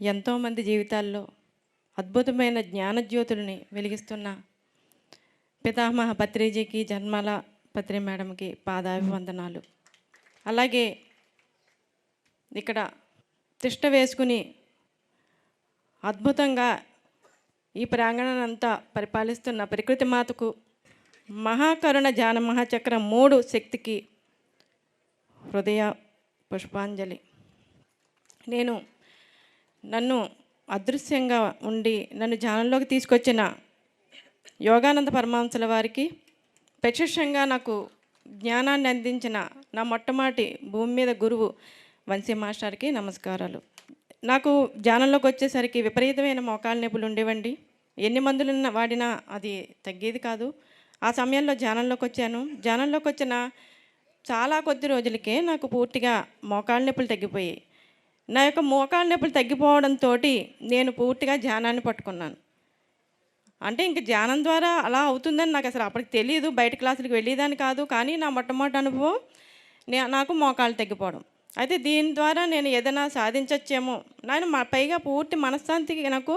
ఎంతోమంది జీవితాల్లో అద్భుతమైన జ్ఞానజ్యోతులని వెలిగిస్తున్న పితామహ పత్రిజీకి జన్మల పత్రి మేడంకి పాదాభివందనాలు. అలాగే ఇక్కడ తిష్ట వేసుకుని అద్భుతంగా ఈ ప్రాంగణాన్ని అంతా పరిపాలిస్తున్న ప్రకృతి మాతకు మహాకరుణ జాన మహాచక్రం మూడు శక్తికి హృదయ పుష్పాంజలి. నేను నన్ను అదృశ్యంగా ఉండి నన్ను ధ్యానంలోకి తీసుకొచ్చిన యోగానంద పరమాంసుల వారికి ప్రత్యక్షంగా నాకు జ్ఞానాన్ని అందించిన నా మొట్టమొదటి భూమి మీద గురువు వంశీ మాస్టర్కి నమస్కారాలు. నాకు ధ్యానంలోకి వచ్చేసరికి విపరీతమైన మోకాలు నొప్పులు ఉండేవండి. ఎన్ని మందులు వాడినా అది తగ్గేది కాదు. ఆ సమయంలో ధ్యానంలోకి వచ్చాను. ధ్యానంలోకి వచ్చిన చాలా కొద్ది రోజులకే నాకు పూర్తిగా మోకాళ్ళ నొప్పులు తగ్గిపోయాయి. నా యొక్క మోకాళ్ళ నొప్పులు తగ్గిపోవడంతో నేను పూర్తిగా ధ్యానాన్ని పట్టుకున్నాను. అంటే ఇంక ధ్యానం ద్వారా అలా అవుతుందని నాకు అసలు అప్పటికి తెలియదు బయట క్లాసులకు వెళ్ళేదాన్ని కాదు. కానీ నా మొట్టమొదటి అనుభవం నే నాకు మోకాలు తగ్గిపోవడం. అయితే దీని ద్వారా నేను ఏదైనా సాధించవచ్చేమో నేను మా పైగా పూర్తి మనశ్శాంతికి నాకు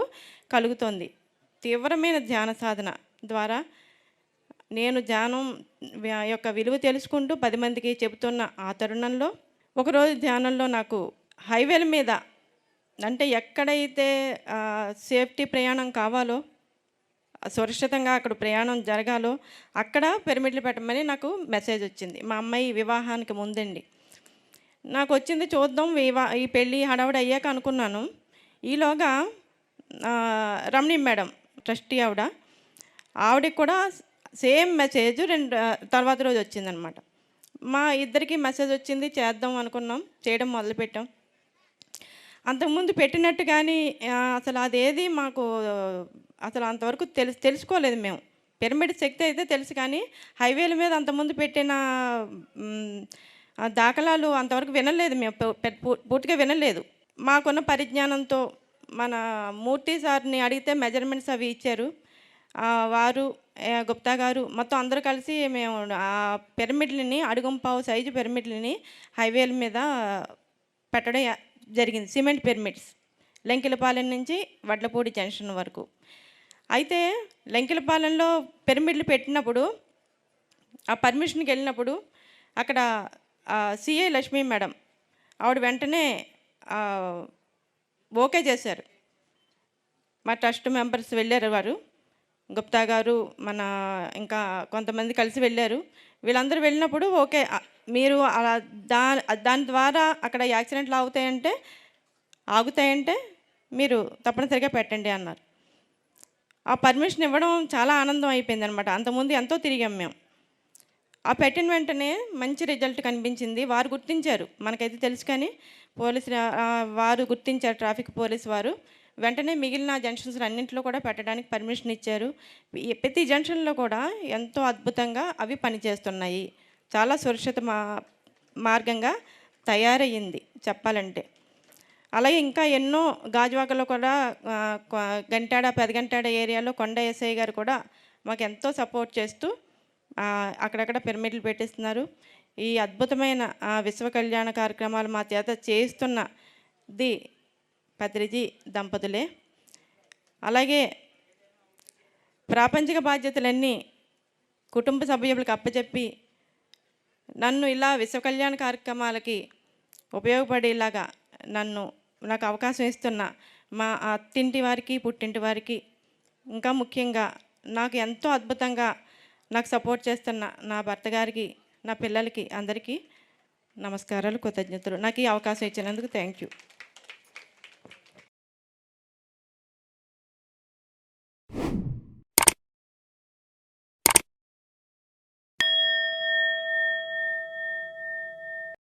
కలుగుతుంది. తీవ్రమైన ధ్యాన సాధన ద్వారా నేను ధ్యానం యొక్క విలువ తెలుసుకుంటూ పది మందికి చెబుతున్న ఆ తరుణంలో ఒకరోజు ధ్యానంలో నాకు హైవేల మీద అంటే ఎక్కడైతే సేఫ్టీ ప్రయాణం కావాలో సురక్షితంగా అక్కడ ప్రయాణం జరగాలో అక్కడ పిరమిడ్లు పెట్టమని నాకు మెసేజ్ వచ్చింది. మా అమ్మాయి వివాహానికి ముందండి. నాకు వచ్చింది చూద్దాం వివా ఈ పెళ్ళి హడావుడి అయ్యాక అనుకున్నాను. ఈలోగా రమణి మేడం ట్రస్టీ ఆవిడ ఆవిడకి కూడా సేమ్ మెసేజ్ రెండు తర్వాత రోజు వచ్చిందనమాట. మా ఇద్దరికి మెసేజ్ వచ్చింది చేద్దాం అనుకున్నాం చేయడం మొదలుపెట్టాం. అంతకుముందు పెట్టినట్టు కానీ అసలు అదేది మాకు అసలు అంతవరకు తెలుసు తెలుసుకోలేదు మేము. పిరమిడ్ శక్తి అయితే తెలుసు కానీ హైవేల మీద అంతకుముందు పెట్టిన దాఖలాలు అంతవరకు వినలేదు మేము. పూర్తిగా వినలేదు. మాకున్న పరిజ్ఞానంతో మన మూర్తి సార్ని అడిగితే మెజర్మెంట్స్ అవి ఇచ్చారు. వారు గుప్తా గారు మొత్తం అందరూ కలిసి మేము ఆ పిరమిడ్లని అడుగుంపావు సైజు పిరమిడ్లని హైవేల మీద పెట్టడం జరిగింది. Cement pyramids. లెంకిలపాలెం నుంచి వడ్లపూడి జంక్షన్ వరకు. అయితే లెంకిలపాలెంలో పిరమిడ్లు పెట్టినప్పుడు ఆ పర్మిషన్కి వెళ్ళినప్పుడు అక్కడ సిఏ లక్ష్మి మేడం ఆవిడ వెంటనే ఓకే చేశారు. మా ట్రస్ట్ మెంబర్స్ వెళ్ళారు వారు. గుప్తా గారు మన ఇంకా కొంతమంది కలిసి వెళ్ళారు. వీళ్ళందరూ వెళ్ళినప్పుడు ఓకే మీరు అలా దా దాని ద్వారా అక్కడ యాక్సిడెంట్లు ఆగుతాయంటే ఆగుతాయంటే మీరు తప్పనిసరిగా పెట్టండి అన్నారు. ఆ పర్మిషన్ ఇవ్వడం చాలా ఆనందం అయిపోయింది అనమాట అంతకుముందు ఎంతో తిరిగాం మేము. ఆ పెట్టిన వెంటనే మంచి రిజల్ట్ కనిపించింది. వారు గుర్తించారు. మనకైతే తెలుసు కానీ పోలీసు వారు గుర్తించారు. ట్రాఫిక్ పోలీస్ వారు. వెంటనే మిగిలిన జంక్షన్స్ అన్నింటిలో కూడా పెట్టడానికి పర్మిషన్ ఇచ్చారు. ఈ ప్రతి జంక్షన్లో కూడా ఎంతో అద్భుతంగా అవి పనిచేస్తున్నాయి. చాలా సురక్షిత మా మార్గంగా తయారయ్యింది చెప్పాలంటే. అలాగే ఇంకా ఎన్నో గాజువాకలో కూడా గంటాడ పెదగంటాడ ఏరియాలో కొండ ఎస్ఐ గారు కూడా మాకు ఎంతో సపోర్ట్ చేస్తూ అక్కడక్కడ పిరమిడ్లు పెట్టిస్తున్నారు. ఈ అద్భుతమైన ఆ, విశ్వ కళ్యాణ కార్యక్రమాలు మా చేత చేస్తున్న ది పత్రిజీ దంపతులే. అలాగే ప్రాపంచిక బాధ్యతలన్నీ కుటుంబ సభ్యులకు అప్పచెప్పి నన్ను ఇలా విశ్వ కళ్యాణ కార్యక్రమాలకి ఉపయోగపడేలాగా నన్ను నాకు అవకాశం ఇస్తున్న మా అత్తింటి వారికి పుట్టింటి వారికి ఇంకా ముఖ్యంగా నాకు ఎంతో అద్భుతంగా నాకు సపోర్ట్ చేస్తున్న నా భర్త గారికి నా పిల్లలకి అందరికీ నమస్కారాలు కృతజ్ఞతలు. నాకు ఈ అవకాశం ఇచ్చినందుకు థ్యాంక్ యూ.